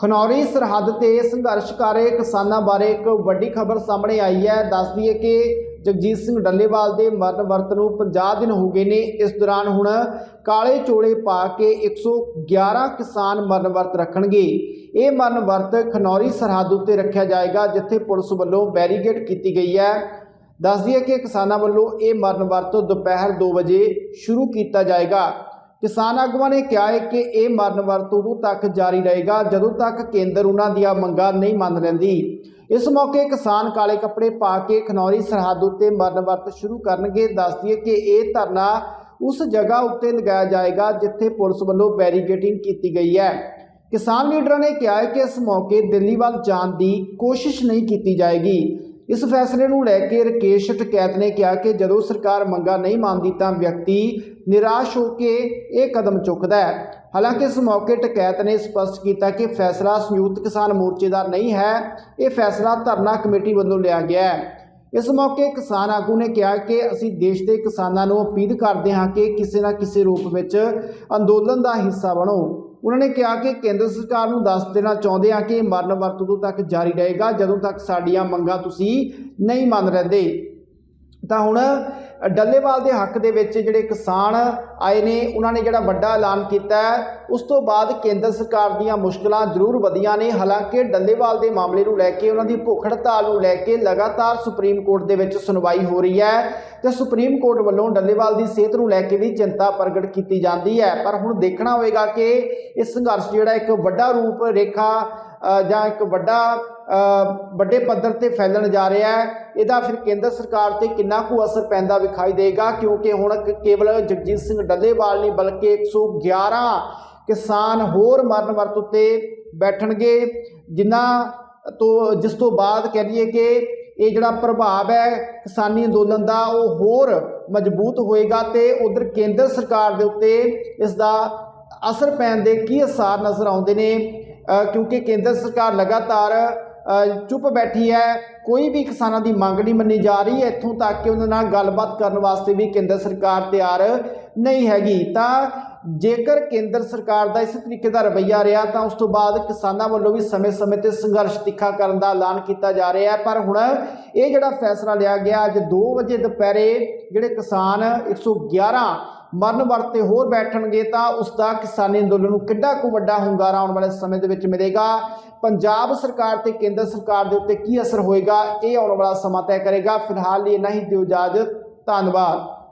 ਖਨੌਰੀ ਸਰਹੱਦ ਤੇ ਸੰਘਰਸ਼ ਕਰ ਰਹੇ ਕਿਸਾਨਾਂ ਬਾਰੇ ਇੱਕ ਵੱਡੀ ਖਬਰ ਸਾਹਮਣੇ ਆਈ ਹੈ। ਦੱਸ ਦਈਏ ਕਿ ਜਗਜੀਤ ਸਿੰਘ ਡੱਲੇਵਾਲ ਦੇ ਮਰਨ ਵਰਤ ਨੂੰ 50 ਦਿਨ ਹੋ ਗਏ ਨੇ। ਇਸ ਦੌਰਾਨ ਹੁਣ ਕਾਲੇ ਚੋਲੇ ਪਾ ਕੇ 111 ਕਿਸਾਨ ਮਰਨ ਵਰਤ ਰੱਖਣਗੇ। ਇਹ ਮਰਨ ਵਰਤ ਖਨੌਰੀ ਸਰਹੱਦ ਉੱਤੇ ਰੱਖਿਆ ਜਾਏਗਾ, ਜਿੱਥੇ ਪੁਲਿਸ ਵੱਲੋਂ ਬੈਰੀਗੇਡ ਕੀਤੀ ਗਈ ਹੈ। ਦੱਸ ਦਈਏ ਕਿ ਕਿਸਾਨਾਂ ਵੱਲੋਂ ਇਹ ਮਰਨ ਵਰਤ ਦੁਪਹਿਰ 2 ਵਜੇ ਸ਼ੁਰੂ ਕੀਤਾ ਜਾਏਗਾ। ਕਿਸਾਨ ਆਗੂਆਂ ਨੇ ਕਿਹਾ ਹੈ ਕਿ ਇਹ ਮਰਨ ਵਰਤ ਉਦੋਂ ਤੱਕ ਜਾਰੀ ਰਹੇਗਾ ਜਦੋਂ ਤੱਕ ਕੇਂਦਰ ਉਹਨਾਂ ਦੀਆਂ ਮੰਗਾਂ ਨਹੀਂ ਮੰਨ ਲੈਂਦੀ। ਇਸ ਮੌਕੇ ਕਿਸਾਨ ਕਾਲੇ ਕੱਪੜੇ ਪਾ ਕੇ ਖਨੌਰੀ ਸਰਹੱਦ ਉੱਤੇ ਮਰਨ ਵਰਤ ਸ਼ੁਰੂ ਕਰਨਗੇ। ਦੱਸ ਦਈਏ ਕਿ ਇਹ ਧਰਨਾ ਉਸ ਜਗ੍ਹਾ ਉੱਤੇ ਲਗਾਇਆ ਜਾਏਗਾ ਜਿੱਥੇ ਪੁਲਿਸ ਵੱਲੋਂ ਬੈਰੀਗੇਟਿੰਗ ਕੀਤੀ ਗਈ ਹੈ। ਕਿਸਾਨ ਲੀਡਰਾਂ ਨੇ ਕਿਹਾ ਹੈ ਕਿ ਇਸ ਮੌਕੇ ਦਿੱਲੀ ਵੱਲ ਜਾਣ ਦੀ ਕੋਸ਼ਿਸ਼ ਨਹੀਂ ਕੀਤੀ ਜਾਏਗੀ। ਇਸ ਫੈਸਲੇ ਨੂੰ ਲੈ ਕੇ ਰਕੇਸ਼ ਟਕੈਤ ਨੇ ਕਿਹਾ ਕਿ ਜਦੋਂ ਸਰਕਾਰ ਮੰਗਾ ਨਹੀਂ ਮੰਨਦੀ ਤਾਂ ਵਿਅਕਤੀ ਨਿਰਾਸ਼ ਹੋ ਕੇ ਇਹ ਕਦਮ ਚੁੱਕਦਾ ਹੈ। ਹਾਲਾਂਕਿ ਇਸ ਮੌਕੇ ਟਕੈਤ ਨੇ ਸਪਸ਼ਟ ਕੀਤਾ ਕਿ ਫੈਸਲਾ ਸੰਯੁਕਤ ਕਿਸਾਨ ਮੋਰਚੇ ਦਾ ਨਹੀਂ ਹੈ, ਇਹ ਫੈਸਲਾ ਧਰਨਾ ਕਮੇਟੀ ਵੱਲੋਂ ਲਿਆ ਗਿਆ ਹੈ। ਇਸ ਮੌਕੇ ਕਿਸਾਨ ਆਗੂ ਨੇ ਕਿਹਾ ਕਿ ਅਸੀਂ ਦੇਸ਼ ਦੇ ਕਿਸਾਨਾਂ ਨੂੰ ਅਪੀਲ ਕਰਦੇ ਹਾਂ ਕਿ ਕਿਸੇ ਨਾ ਕਿਸੇ ਰੂਪ ਵਿੱਚ ਅੰਦੋਲਨ ਦਾ ਹਿੱਸਾ ਬਣੋ। ਉਹਨਾਂ ਨੇ ਕਿਹਾ ਕਿ ਕੇਂਦਰ ਸਰਕਾਰ ਨੂੰ ਦੱਸ ਦੇਣਾ ਚਾਹੁੰਦੇ ਹਾਂ ਕਿ ਮਰਨ ਵਰਤ ਉਦੋਂ ਤੱਕ ਜਾਰੀ ਰਹੇਗਾ ਜਦੋਂ ਤੱਕ ਸਾਡੀਆਂ ਮੰਗਾਂ ਤੁਸੀਂ ਨਹੀਂ ਮੰਨ ਲੈਂਦੇ। ਤਾਂ ਹੁਣ ਡੱਲੇਵਾਲ ਦੇ ਹੱਕ ਦੇ ਵਿੱਚ ਜਿਹੜੇ ਕਿਸਾਨ ਆਏ ਨੇ, ਉਹਨਾਂ ਨੇ ਜਿਹੜਾ ਵੱਡਾ ਐਲਾਨ ਕੀਤਾ ਹੈ, ਉਸ ਤੋਂ ਬਾਅਦ ਕੇਂਦਰ ਸਰਕਾਰ ਦੀਆਂ ਮੁਸ਼ਕਲਾਂ ਜ਼ਰੂਰ ਵਧੀਆਂ ਨੇ। ਹਾਲਾਂਕਿ ਡੱਲੇਵਾਲ ਦੇ ਮਾਮਲੇ ਨੂੰ ਲੈ ਕੇ, ਉਹਨਾਂ ਦੀ ਭੁੱਖ ਹੜਤਾਲ ਨੂੰ ਲੈ ਕੇ ਲਗਾਤਾਰ ਸੁਪਰੀਮ ਕੋਰਟ ਦੇ ਵਿੱਚ ਸੁਣਵਾਈ ਹੋ ਰਹੀ ਹੈ ਤੇ ਸੁਪਰੀਮ ਕੋਰਟ ਵੱਲੋਂ ਡੱਲੇਵਾਲ ਦੀ ਸਿਹਤ ਨੂੰ ਲੈ ਕੇ ਵੀ ਚਿੰਤਾ ਪ੍ਰਗਟ ਕੀਤੀ ਜਾਂਦੀ ਹੈ। ਪਰ ਹੁਣ ਦੇਖਣਾ ਹੋਵੇਗਾ ਕਿ ਇਹ ਸੰਘਰਸ਼ ਜਿਹੜਾ ਇੱਕ ਵੱਡਾ ਰੂਪ ਰੇਖਾ ਜਾਂ ਇੱਕ ਵੱਡਾ ਵੱਡੇ ਪੱਧਰ ਤੇ ਫੈਲਣ ਜਾ ਰਿਹਾ ਹੈ। ਇਹਦਾ ਫਿਰ ਕੇਂਦਰ ਸਰਕਾਰ ਤੇ ਕਿੰਨਾ ਕੁ ਅਸਰ ਪੈਂਦਾ ਵਿਖਾਈ ਦੇਗਾ? ਕਿਉਂਕਿ ਹੁਣ ਕੇਵਲ ਜਗਜੀਤ ਸਿੰਘ ਡੱਲੇਵਾਲ ਨਹੀਂ, ਬਲਕਿ 111 ਕਿਸਾਨ ਹੋਰ ਮਰਨ ਵਰਤ ਉੱਤੇ ਬੈਠਣਗੇ ਜਿਨ੍ਹਾਂ ਤੋਂ, ਜਿਸ ਤੋਂ ਬਾਅਦ ਕਹਿ ਲਈਏ ਕਿ ਇਹ ਜਿਹੜਾ ਪ੍ਰਭਾਵ ਹੈ ਕਿਸਾਨੀ ਅੰਦੋਲਨ ਦਾ, ਉਹ ਹੋਰ ਮਜ਼ਬੂਤ ਹੋਏਗਾ ਤੇ ਉਧਰ ਕੇਂਦਰ ਸਰਕਾਰ ਦੇ ਉੱਤੇ ਇਸ ਦਾ ਅਸਰ ਪੈਣ ਦੇ ਕੀ ਅਸਾਰ ਨਜ਼ਰ ਆਉਂਦੇ ਨੇ? ਕਿਉਂਕਿ ਕੇਂਦਰ ਸਰਕਾਰ ਲਗਾਤਾਰ ਚੁੱਪ ਬੈਠੀ ਹੈ। ਕੋਈ ਵੀ ਕਿਸਾਨਾਂ ਦੀ ਮੰਗ ਨਹੀਂ ਮੰਨੀ ਜਾ ਰਹੀ। ਇੱਥੋਂ ਤੱਕ ਕਿ ਉਹਨਾਂ ਨਾਲ ਗੱਲਬਾਤ ਕਰਨ ਵਾਸਤੇ ਵੀ ਕੇਂਦਰ ਸਰਕਾਰ ਤਿਆਰ ਨਹੀਂ ਹੈਗੀ। ਤਾਂ ਜੇਕਰ ਕੇਂਦਰ ਸਰਕਾਰ ਦਾ ਇਸ ਤਰੀਕੇ ਦਾ ਰਵੱਈਆ ਰਿਹਾ, ਤਾਂ ਉਸ ਤੋਂ ਬਾਅਦ ਕਿਸਾਨਾਂ ਵੱਲੋਂ ਵੀ ਸਮੇਂ-ਸਮੇਂ ਤੇ ਸੰਘਰਸ਼ ਤਿੱਖਾ ਕਰਨ ਦਾ ਐਲਾਨ ਕੀਤਾ ਜਾ ਰਿਹਾ ਹੈ। ਪਰ ਹੁਣ ਇਹ ਜਿਹੜਾ ਫੈਸਲਾ ਲਿਆ ਗਿਆ, ਅੱਜ 2 ਵਜੇ ਦੁਪਹਿਰੇ ਜਿਹੜੇ ਕਿਸਾਨ 111 ਮਰਨ ਵਰਤੇ ਹੋਰ ਬੈਠਣਗੇ ਤਾਂ ਉਸ ਦਾ ਕਿਸਾਨੀ ਅੰਦੋਲਨ ਨੂੰ ਕਿੱਡਾ ਕੁ ਵੱਡਾ ਹੁੰਗਾਰਾ ਆਉਣ ਵਾਲੇ ਸਮੇਂ ਦੇ ਵਿੱਚ ਮਿਲੇਗਾ। ਪੰਜਾਬ ਸਰਕਾਰ ਤੇ ਕੇਂਦਰ ਸਰਕਾਰ ਦੇ ਉੱਤੇ ਕੀ ਅਸਰ ਹੋਏਗਾ, ਇਹ ਆਉਣ ਵਾਲਾ ਸਮਾਂ ਤੈਅ ਕਰੇਗਾ। ਫਿਲਹਾਲ ਲਈ ਨਹੀਂ ਦਿਓ ਇਜਾਜ਼ਤ, ਧੰਨਵਾਦ।